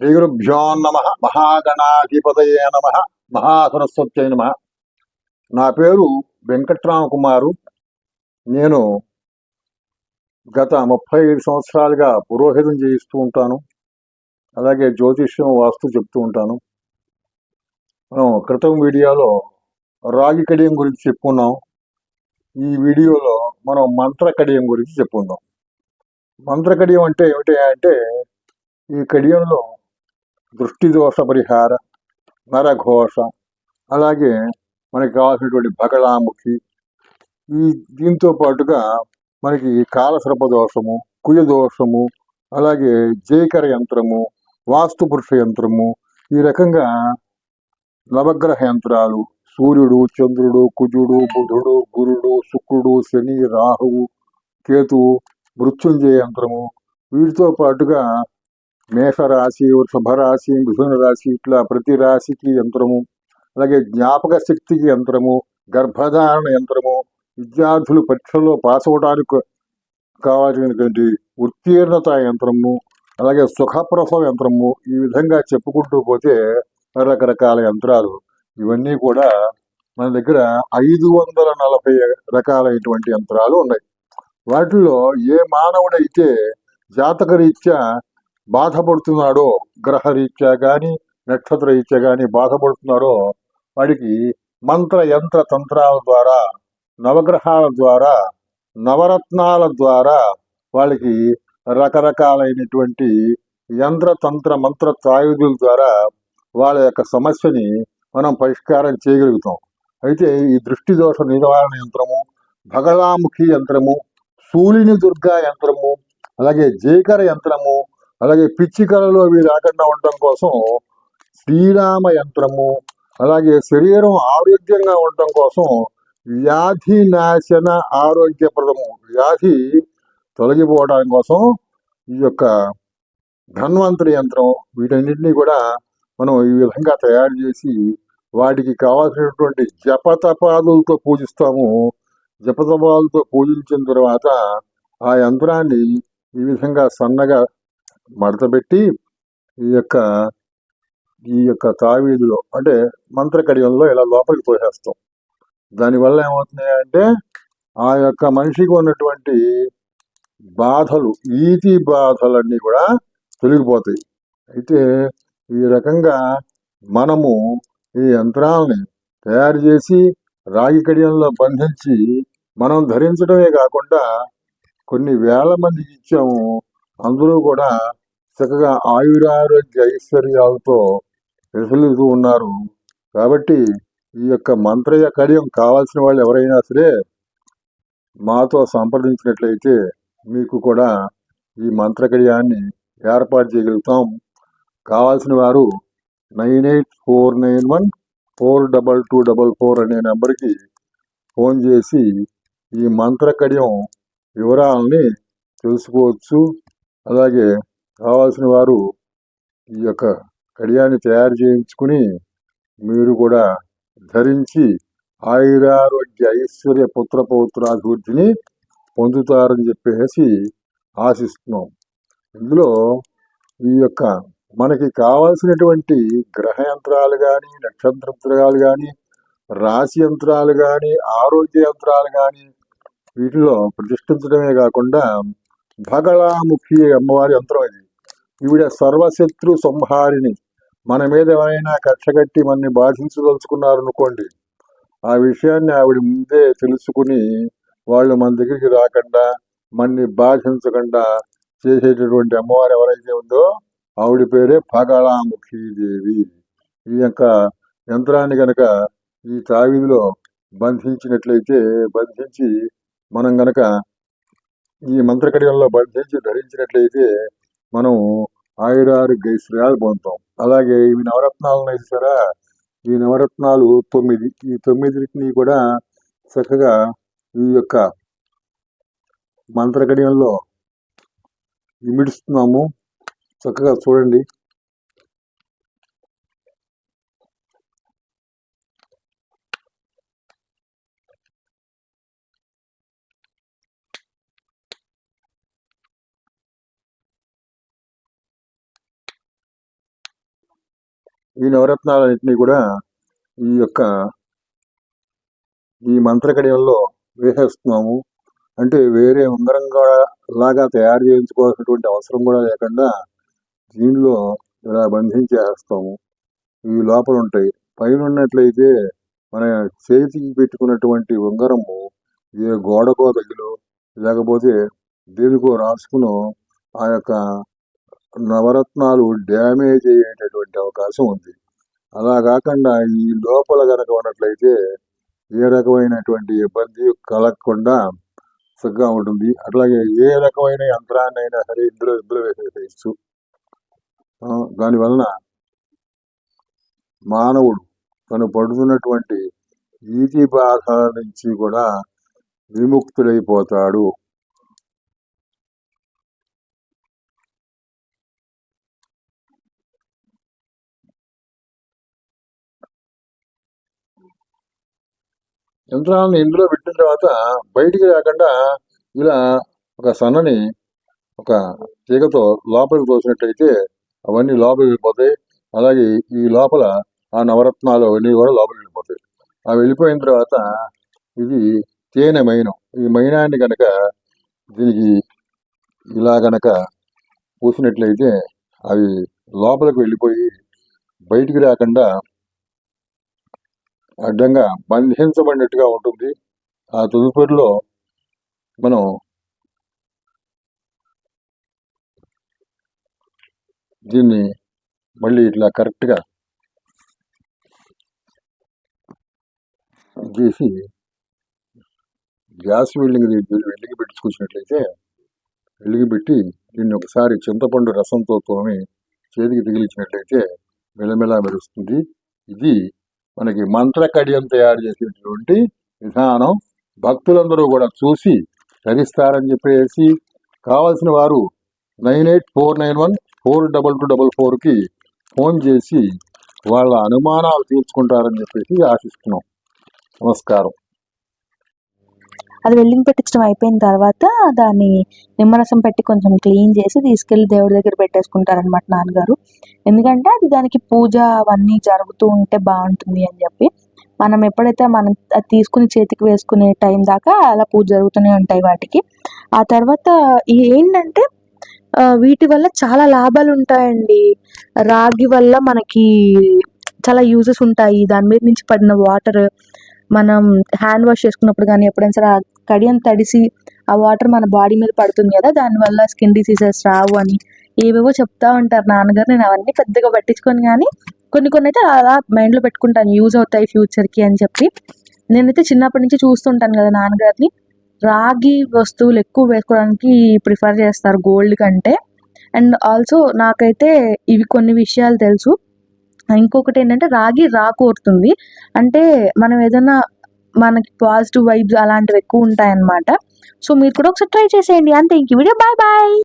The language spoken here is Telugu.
శ్రీ గురుభ్యో నమ మహాగణాధిపతయే నమ మహాసరస్వత్యై నమ. నా పేరు వెంకట్రామ కుమారు నేను గత ముప్పై ఐదు సంవత్సరాలుగా పురోహితం చేయిస్తూ ఉంటాను. అలాగే జ్యోతిష్యం వాస్తు చెప్తూ ఉంటాను. మనం క్రితం వీడియోలో రాగి కడియం గురించి చెప్పుకున్నాం ఈ వీడియోలో మనం మంత్ర కడియం గురించి చెప్పుకుందాం మంత్ర కడియం అంటే ఏమిటి అంటే ఈ కడియంలో దృష్టి దోష పరిహార నరఘోష అలాగే మనకి కావాల్సినటువంటి బగళాముఖి ఈ దీంతో పాటుగా మనకి కాలసర్ప దోషము కుయ దోషము అలాగే జైకర యంత్రము వాస్తు పురుష యంత్రము ఈ రకంగా నవగ్రహ యంత్రాలు సూర్యుడు చంద్రుడు కుజుడు బుధుడు గురుడు శుక్రుడు శని రాహువు కేతువు మృత్యుంజయ యంత్రము వీటితో పాటుగా మేషరాశి వృషభరాశి మిథున రాశి ఇట్లా ప్రతి రాశికి యంత్రము. అలాగే జ్ఞాపక శక్తికి యంత్రము గర్భధారణ యంత్రము విద్యార్థులు పరీక్షల్లో పాస్ అవడానికి కావాల్సినటువంటి ఉత్తీర్ణత యంత్రము అలాగే సుఖప్రసవ యంత్రము ఈ విధంగా చెప్పుకుంటూ పోతే రకరకాల యంత్రాలు. ఇవన్నీ కూడా మన దగ్గర ఐదు వందల నలభై రకాలైనటువంటి యంత్రాలు ఉన్నాయి. వాటిల్లో ఏ మానవుడైతే జాతక రీత్యా బాధపడుతున్నాడో గ్రహరీత్యా కానీ నక్షత్ర రీత్యా కానీ బాధపడుతున్నారో వాడికి మంత్ర యంత్ర తంత్రాల ద్వారా నవగ్రహాల ద్వారా నవరత్నాల ద్వారా వాళ్ళకి రకరకాలైనటువంటి యంత్ర తంత్ర మంత్ర తాయుధుల ద్వారా వాళ్ళ యొక్క సమస్యని మనం పరిష్కారం చేయగలుగుతాం. అయితే ఈ దృష్టి దోష నివారణ యంత్రము భగలాముఖి యంత్రము సూలిని దుర్గా యంత్రము అలాగే జేకర యంత్రము అలాగే పిచ్చి కళలు అవి రాకుండా ఉండటం కోసం శ్రీరామ యంత్రము అలాగే శరీరం ఆరోగ్యంగా ఉండటం కోసం వ్యాధి నాశన ఆరోగ్యప్రదము. వ్యాధి తొలగిపోవడం కోసం ఈ యొక్క ధన్వంతరి యంత్రం వీటన్నిటినీ కూడా మనం ఈ విధంగా తయారు చేసి వాటికి కావాల్సినటువంటి జపతపాదులతో పూజిస్తాము. జపతపాదులతో పూజించిన తర్వాత ఆ యంత్రాన్ని ఈ విధంగా సన్నగా మడతపెట్టి ఈ యొక్క ఈ యొక్క తావీదులో అంటే మంత్ర కడియంలో ఇలా లోపలికి పోసేస్తాం దానివల్ల ఏమవుతున్నాయి అంటే ఆ యొక్క మనిషికి ఉన్నటువంటి బాధలు ఈతి బాధలన్నీ కూడా తొలగిపోతాయి. అయితే ఈ రకంగా మనము ఈ యంత్రాలని తయారు చేసి రాగి కడియంలో బంధించి మనం ధరించడమే కాకుండా కొన్ని వేల మందికి ఇచ్చాము. అందరూ కూడా చక్కగా ఆయురారోగ్య ఐశ్వర్యాలతో వెసులుతూ ఉన్నారు. కాబట్టి ఈ యొక్క మంత్రయ కడియం కావాల్సిన వాళ్ళు ఎవరైనా సరే మాతో సంప్రదించినట్లయితే మీకు కూడా ఈ మంత్ర కడియాన్ని ఏర్పాటు చేయగలుగుతాం. కావాల్సిన వారు nine eight four nine one four double two double four అనే నెంబర్కి ఫోన్ చేసి ఈ మంత్ర కడియం వివరాలని తెలుసుకోవచ్చు. అలాగే కావాల్సిన వారు ఈ యొక్క కడియాన్ని తయారు చేయించుకుని మీరు కూడా ధరించి ఆయురారోగ్య ఐశ్వర్య పుత్ర పౌత్రాభివృద్ధిని పొందుతారని చెప్పేసి ఆశిస్తున్నాం. ఇందులో ఈ యొక్క మనకి కావాల్సినటువంటి గ్రహ యంత్రాలు కానీ నక్షత్రాలు కానీ రాశి యంత్రాలు కానీ ఆరోగ్య యంత్రాలు కానీ వీటిలో ప్రతిష్ఠించడమే కాకుండా భగళాముఖి అమ్మవారి యంత్రం ఇది ఈవిడ సర్వశత్రు సంహారిణి. మన మీద ఎవరైనా కక్షగట్టి మనని బాధించదలుచుకున్నారనుకోండి ఆ విషయాన్ని ఆవిడ ముందే తెలుసుకుని వాళ్ళు మన దగ్గరికి రాకుండా మనని బాధించకుండా చేసేటటువంటి అమ్మవారు ఎవరైతే ఉందో ఆవిడ పేరే దేవి ఈ యొక్క యంత్రాన్ని గనక ఈ తావిదిలో బంధించినట్లయితే బంధించి మనం గనక ఈ మంత్రకడియంలో బంధించి ధరించినట్లయితే మనం ఆయురారు గైశ్వర్యాలు పొందుతాం. అలాగే ఇవి నవరత్నాలు వేసారా ఈ నవరత్నాలు తొమ్మిది. ఈ తొమ్మిదిని కూడా చక్కగా ఈ యొక్క మంత్రకడియంలో ఇమిడుస్తున్నాము. చక్కగా చూడండి. ఈ నవరత్నాలన్నింటినీ కూడా ఈ యొక్క ఈ మంత్రకడియంలో వేసేస్తున్నాము. అంటే వేరే ఉంగరం కూడా లాగా తయారు చేయించుకోవాల్సినటువంటి అవసరం కూడా లేకుండా దీనిలో ఇలా బంధించేస్తాము ఇవి లోపల ఉంటాయి. పైన ఉన్నట్లయితే మన చేతికి పెట్టుకున్నటువంటి ఉంగరము ఏ గోడకో తగిలో లేకపోతే దేనికో రాసుకునో ఆ యొక్క నవరత్నాలు డ్యామేజ్ అయ్యేటటువంటి అవకాశం ఉంది. అలా కాకుండా ఈ లోపల కనుక ఉన్నట్లయితే ఏ రకమైనటువంటి ఇబ్బంది కలగకుండా చక్కగా ఉంటుంది. అట్లాగే ఏ రకమైన యంత్రాన్ని అయినా సరే ఇందులో ఇందులో వేసేసేయచ్చు దానివలన మానవుడు తను పడుతున్నటువంటి ఈతి బాధ నుంచి కూడా విముక్తుడైపోతాడు. యంత్రాలను ఇందులో పెట్టిన తర్వాత బయటికి రాకుండా ఇలా ఒక సన్నని ఒక తీగతో లోపలికి తోసినట్టయితే అవన్నీ లోపలికి వెళ్ళిపోతాయి. అలాగే ఈ లోపల ఆ నవరత్నాలు అవన్నీ కూడా లోపలికి వెళ్ళిపోతాయి. అవి వెళ్ళిపోయిన తర్వాత ఇది తేనె మైనం. ఈ మైనాన్ని కనుక దీనికి ఇలా గనక పూసినట్లయితే అవి లోపలికి వెళ్ళిపోయి బయటికి రాకుండా అడ్డంగా బంధించబడినట్టుగా ఉంటుంది. ఆ తదుపరిలో మనం దీన్ని మళ్ళీ ఇట్లా కరెక్ట్గా చేసి గ్యాస్ వెల్డింగ్ వెల్లిగి పెట్టించుకొచ్చినట్లయితే వెలిగి పెట్టి దీన్ని ఒకసారి చింతపండు రసంతో తోమి చేతికి తగిలించినట్లయితే మెలమెలా మెరుస్తుంది. ఇది మనకి మంత్ర కడియం తయారు చేసేటటువంటి విధానం భక్తులందరూ కూడా చూసి ధరిస్తారని చెప్పేసి కావాల్సిన వారు nine eight four nine one four double two double ఫోర్కి ఫోన్ చేసి వాళ్ళ అనుమానాలు తీర్చుకుంటారని చెప్పేసి ఆశిస్తున్నాం. నమస్కారం. అది వెల్డింగ్ పెట్టించడం అయిపోయిన తర్వాత దాన్ని నిమ్మరసం పెట్టి కొంచెం క్లీన్ చేసి తీసుకెళ్ళి దేవుడి దగ్గర పెట్టేసుకుంటారనమాట నాన్నగారు. ఎందుకంటే అది దానికి పూజ అవన్నీ జరుగుతూ ఉంటే బాగుంటుంది అని చెప్పి. మనం ఎప్పుడైతే మనం అది తీసుకుని చేతికి వేసుకునే టైం దాకా అలా పూజ జరుగుతూనే ఉంటాయి వాటికి. ఆ తర్వాత ఏంటంటే వీటి వల్ల చాలా లాభాలు ఉంటాయండి. రాగి వల్ల మనకి చాలా యూజెస్ ఉంటాయి. దాని మీద నుంచి పడిన వాటర్ మనం హ్యాండ్ వాష్ చేసుకున్నప్పుడు కానీ ఎప్పుడైనా సరే కడియం తడిసి ఆ వాటర్ మన బాడీ మీద పడుతుంది కదా దానివల్ల స్కిన్ డిసీజెస్ రావు అని ఏవేవో చెప్తా ఉంటారు నాన్నగారు. నేను అవన్నీ పెద్దగా పట్టించుకొని కానీ కొన్ని కొన్ని అయితే అలా మైండ్లో పెట్టుకుంటాను. యూజ్ అవుతాయి ఫ్యూచర్కి అని చెప్పి. నేనైతే చిన్నప్పటి నుంచి చూస్తుంటాను కదా నాన్నగారిని. రాగి వస్తువులు ఎక్కువ వేసుకోవడానికి ప్రిఫర్ చేస్తారు గోల్డ్ కంటే. అండ్ ఆల్సో నాకైతే ఇవి కొన్ని విషయాలు తెలుసు. ఇంకొకటి ఏంటంటే రాగి రాకూరుతుంది. అంటే మనం ఏదైనా మనకి పాజిటివ్ వైబ్స్ అలాంటివి ఎక్కువ ఉంటాయన్నమాట. సో మీరు కూడా ఒకసారి ట్రై చేసేయండి. అంతే ఇంక వీడియో బాయ్ బాయ్